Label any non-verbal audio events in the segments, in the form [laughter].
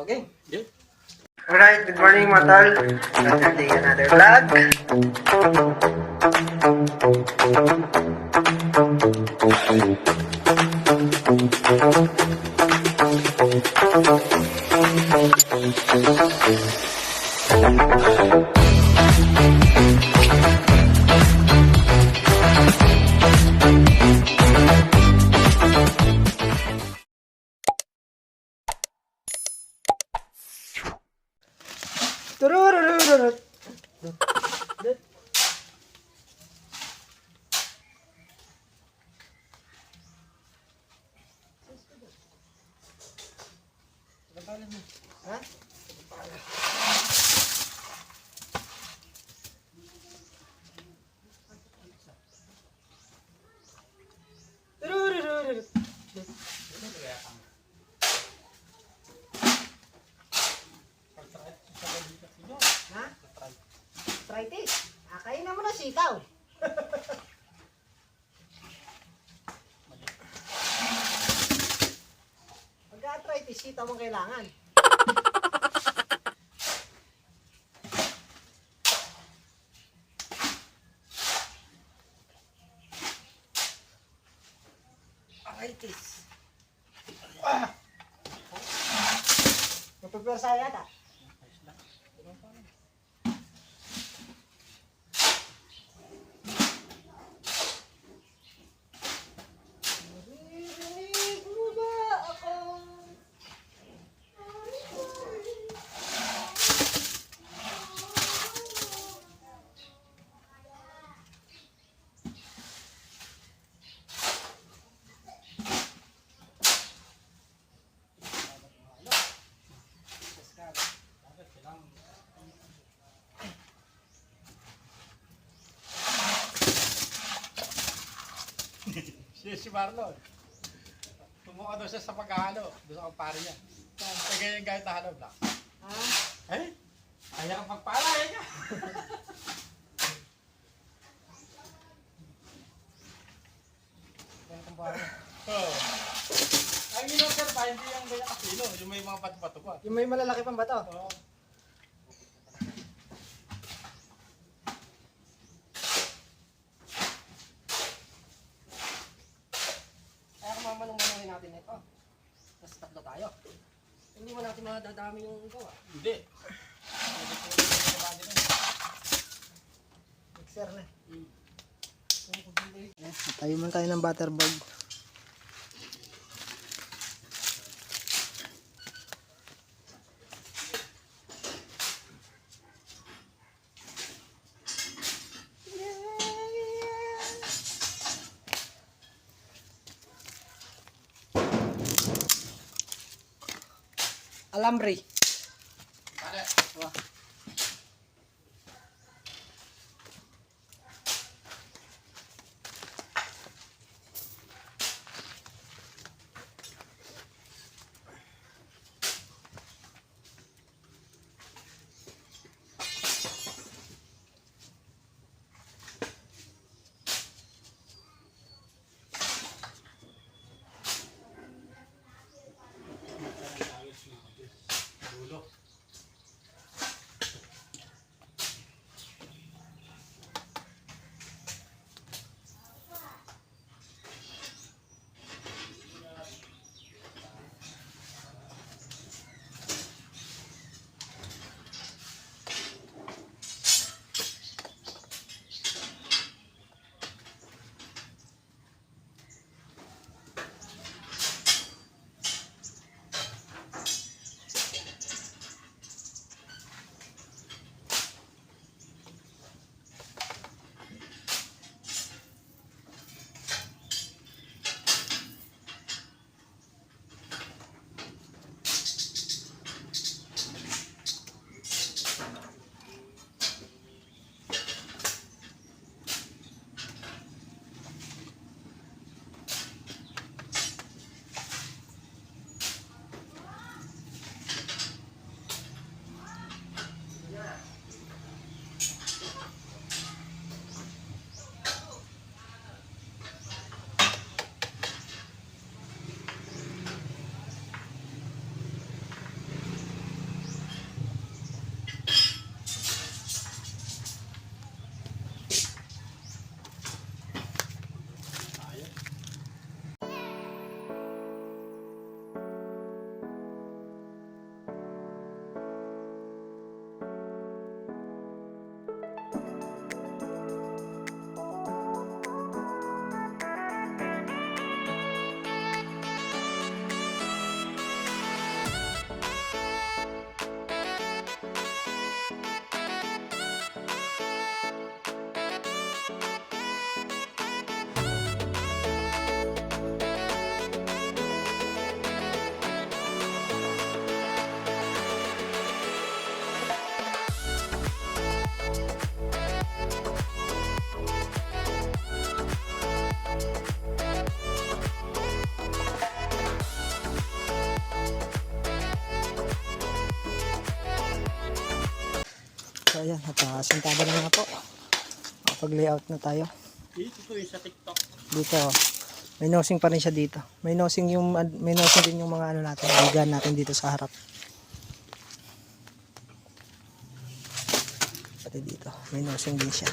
Okay. Yun. Alright, good morning mga tol. Welcome to another vlog. Turururururut. Kailangan. Arthritis. Ah! Napapersa yata. Si, Marlon. Tumuha daw siya sa paghahalo. Doon sa kumpare niya. Kaya ganyan kahit nahalo na. Ha? Eh? Kaya kang pagpala eh ka. Kaya kang buhay. Oo. Ang ino sir pa, hindi yung ganyan kasino. Yung may mga bato-bato pa. Yung may malalaki pang bato. Oo. Kaya kung mamanong-manongin natin ito. Tapos tatlo tayo. Hindi mo natin madadami yung gawa. Hindi. Mixer na. Tayo man tayo ng butterbird. Alambre. Ano? At uh, sintada na nga po. Pag-layout na tayo. Dito yung sa TikTok. Dito. May nosing pa rin siya dito. May nosing yung may nosing din yung mga ano natin, bigan natin dito sa harap. Pati dito, may nosing din siya.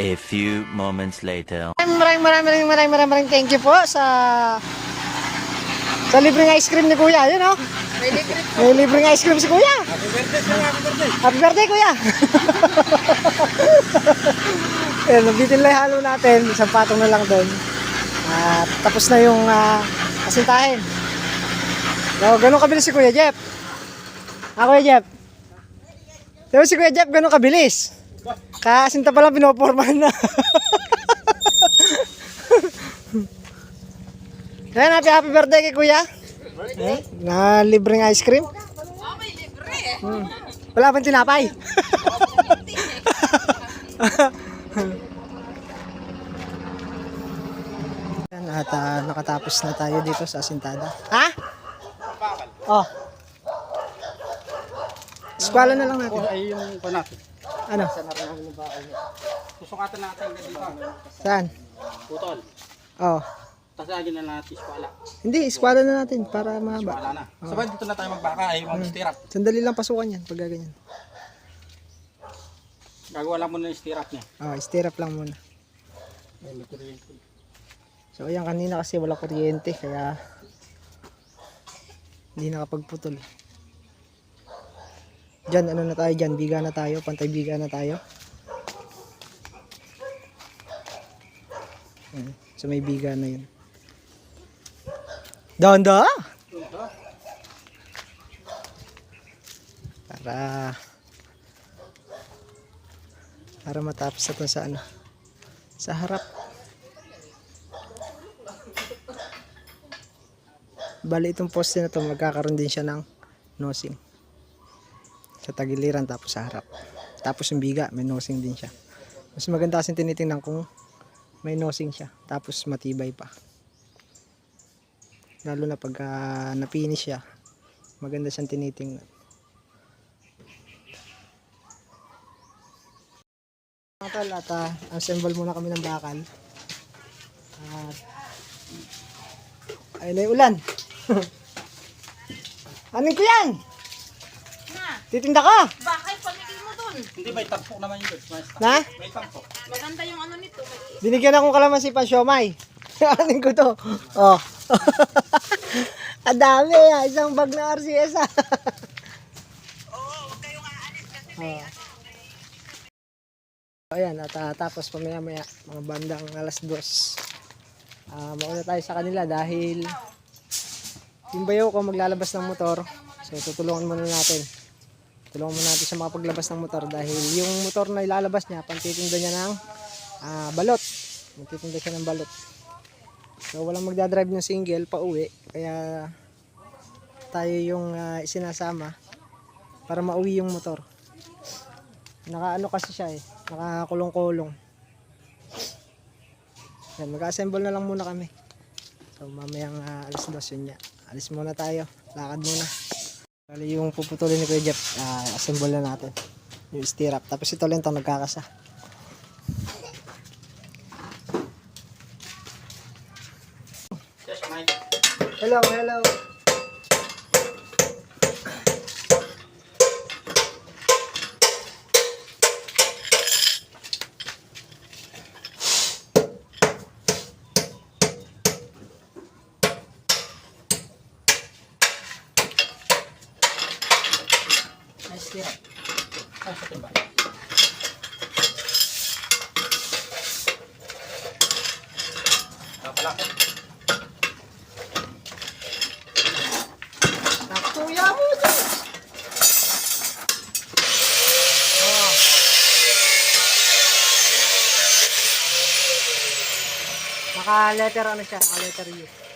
A few moments later. Maraming maraming maraming maraming maraming maraming thank you po sa sa libreng ice cream ni Kuya. Yun oh. May libreng ice cream si Kuya. Happy birthday sir, happy birthday. Happy birthday, Kuya! [laughs] Ayan, nabitin lang halo natin. Isang patong na lang doon. At tapos na yung uh, asintahin. So, ganun kabilis si Kuya Jeff. Ah, Kuya Jeff. Diba si Kuya Jeff, ganun kabilis. Kaasinta pa lang, pinopormahan na. Ayan, happy, happy birthday kay Kuya. Eh, na libreng ice cream. Hmm. Wala bang tinapay? At ah, nakatapos na tayo dito sa Asintada. Ha? Oh. Eskwala na lang natin. Oh, ay yung pa natin. Ano? Susukatan natin dito. Saan? Putol. Oh. Tapos lagi na natin eskwala. Hindi, eskwala na natin para mahaba. Wala na. Sabay dito na tayo magbaka ay mag-stirrup. Sandali lang pasukan yan pag ganyan. Gagawa lang muna yung stirrup niya. Oh, stirrup lang muna. Ay, may kuryente. So ayan kanina kasi wala kuryente kaya hindi nakapagputol. Diyan ano na tayo diyan, biga na tayo, pantay biga na tayo. Ayan, so may biga na yun. Danda! Para para matapos na to sa ano sa harap. Bali itong poste na to magkakaroon din siya ng nosing. Sa tagiliran tapos sa harap. Tapos yung biga may nosing din siya. Mas maganda kasi tinitingnan kung may nosing siya. Tapos matibay pa. Lalo na pagka na-finish siya. Maganda siyang tinitingnan. Mga tol, at ah, assemble muna kami ng bakal. At ayun na ulan. [laughs] Anin ko? Titinda ka? Bakit? Pamigil mo dun. Hindi, may tampok naman yun. May tampok. Na? May tampok. Maganda yung ano nito. May Binigyan akong kalamansi pa siomay. [laughs] Anin ko to? Oh. [laughs] Ang dami ah. Isang bag na RCS ah. Oo, Oh. Ayan, at ah, tapos pamaya maya, mga bandang alas dos. Ah, mauna tayo sa kanila dahil yung bayaw ko maglalabas ng motor. So tutulungan muna natin. Tulungan muna natin sa mga paglabas ng motor dahil yung motor na ilalabas niya, pantitinda niya ng ah, balot. Magtitinda siya ng balot. So walang magdadrive ng single pa uwi. Kaya tayo yung ah, isinasama para mauwi yung motor. Nakaano kasi siya eh. Nakakulong-kulong. Yan, mag-assemble na lang muna kami. So mamayang ah, alas dos yun niya. Alis muna tayo. Lakad muna. Bali yung puputulin ni Kuya Jeff, ah, assemble na natin. Yung stirrup. Tapos ito lang itong nagkakasa. Hello, hello. Napalaki. Nakuya mo dyan. Oh. Naka-letter ano siya? Naka-letter U.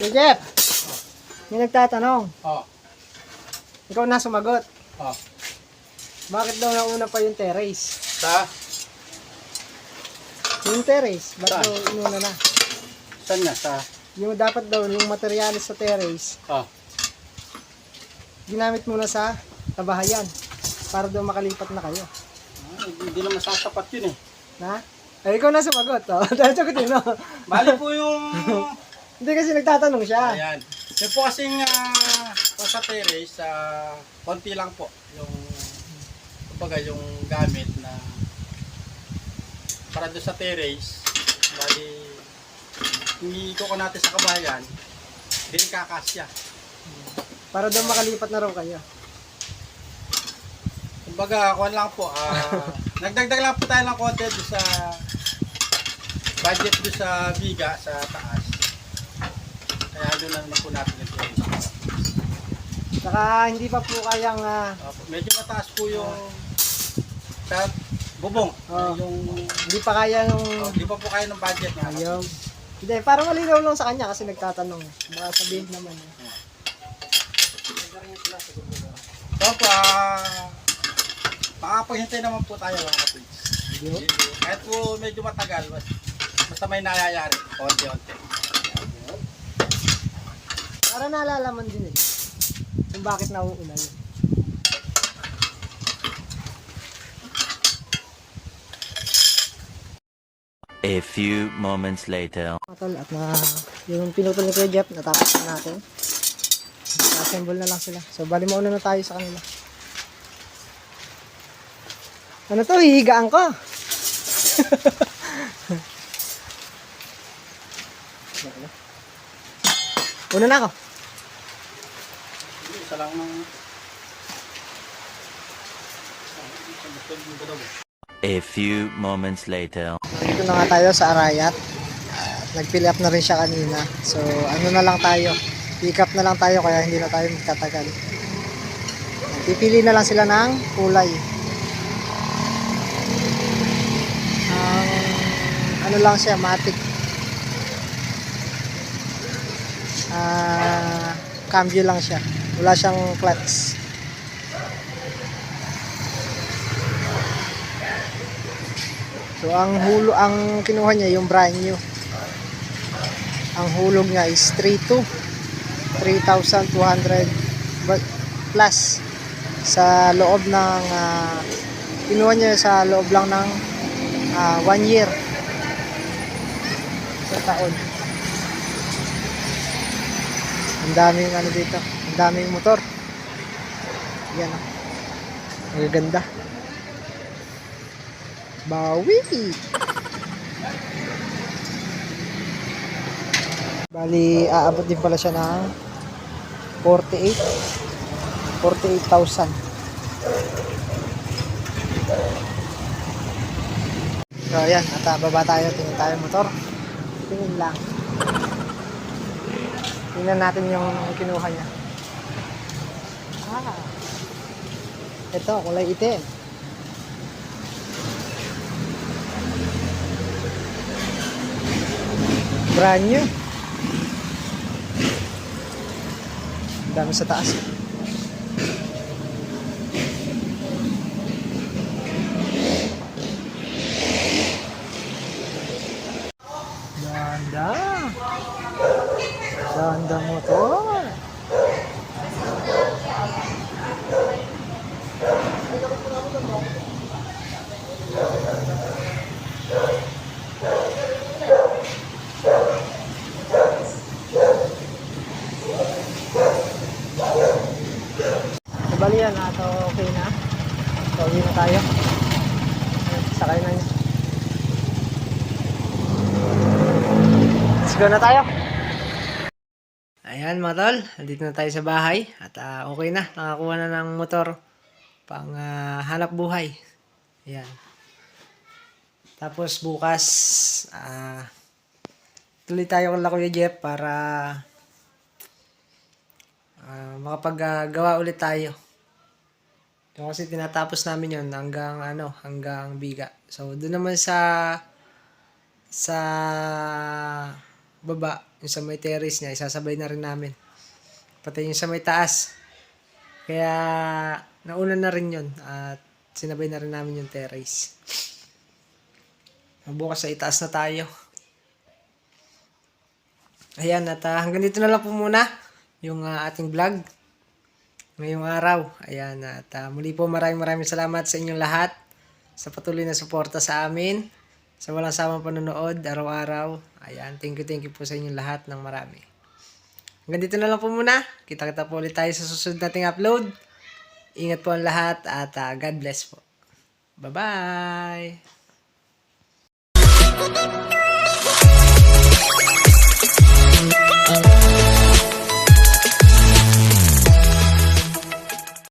Hey Jeff! May nagtatanong. Oh. Ikaw na sumagot. Oh. Bakit daw nauna pa yung terrace? Sa? Yung terrace, Saan? daw inuna na? Saan nga? Sa? Yung dapat daw, yung materialis sa terrace, Oh. ginamit muna sa tabahayan para daw makalipat na kayo. Ah, hindi naman sasapat yun eh. Na? Ay, ikaw na sumagot. [laughs] Oh. Dahil sagutin mo. Bali po yung... [laughs] Hindi kasi nagtatanong siya. Ayan. Yung po kasing uh, sa terrace, ah, konti lang po yung kumbaga yung gamit na para doon sa terrace. Bali, hindi ko natin sa kabayan, hindi rin kakasya. Para daw makalipat na raw kayo. Kumbaga, kuhan lang po, ah, [laughs] nagdagdag lang po tayo ng konti doon sa budget doon sa biga sa taas. Doon lang na po natin yung. Saka hindi pa po kayang ah, Opo, medyo mataas po yung sa bubong. Oo. Yung hindi pa kaya nung oh, di pa po kaya ng budget nga. ayaw. Hindi, parang malinaw lang sa kanya kasi nagtatanong. Baka sabihin naman. eh. So po, ah, makapaghintay naman po tayo mga kapits. Yo. Kahit po medyo matagal, bas, basta may nangyayari, konti-onti. Para naalalaman din nila kung bakit nauuna yun. A few moments later. Matol, at na yung pinutol ni Kuya Jeff, natapos na natin. Assemble na lang sila. So, bali mauna na tayo sa kanila. Ano to? Hihigaan ko. [laughs] Una na ako. Isa lang ng... A few moments later. Dito na nga tayo sa Arayat. Nag-fill up na rin siya kanina. So, ano na lang tayo. Pick up na lang tayo kaya hindi na tayo magtatagal. Pipili na lang sila ng kulay. Ang ano lang siya, matic. Ah, cambio lang siya. Wala siyang clutch. So ang hulo ang kinuha niya yung brand new. Ang hulog niya is 32 3,200 ba- plus sa loob ng ah, kinuha niya sa loob lang ng 1 year sa taon. Ang daming ano dito, ang daming motor. Yan. ah. Ang ganda. Bawi. Bali, aabot din pala siya ng 48. 48,000. So, ayan. At ah, baba tayo. Tingin tayo motor. Tingin lang. Tingnan natin yung kinuha niya. Ah. Ito, kulay itim. Brand new. Dami sa taas. Go na tayo. Ayan mga tol, nandito na tayo sa bahay. At ah, okay na, nakakuha na ng motor pang ah, hanap buhay. Ayan. Tapos bukas, ah, tuloy tayo kay Kuya Jeff para Ah, makapaggawa ulit tayo. Yung kasi tinatapos namin yon hanggang ano, hanggang biga. So doon naman sa sa baba, yung sa may terrace niya, isasabay na rin namin. Pati yung sa may taas. Kaya nauna na rin yon at sinabay na rin namin yung terrace. Bukas sa itaas na tayo. Ayan, at ah, hanggang dito na lang po muna yung ah, ating vlog ngayong araw. Ayan, at ah, muli po maraming maraming salamat sa inyong lahat sa patuloy na suporta sa amin. Sa walang panonood araw-araw. Ayan, thank you, thank you po sa inyong lahat ng marami. Hanggang dito na lang po muna. Kita-kita po ulit tayo sa susunod nating upload. Ingat po ang lahat at ah, God bless po. Bye-bye!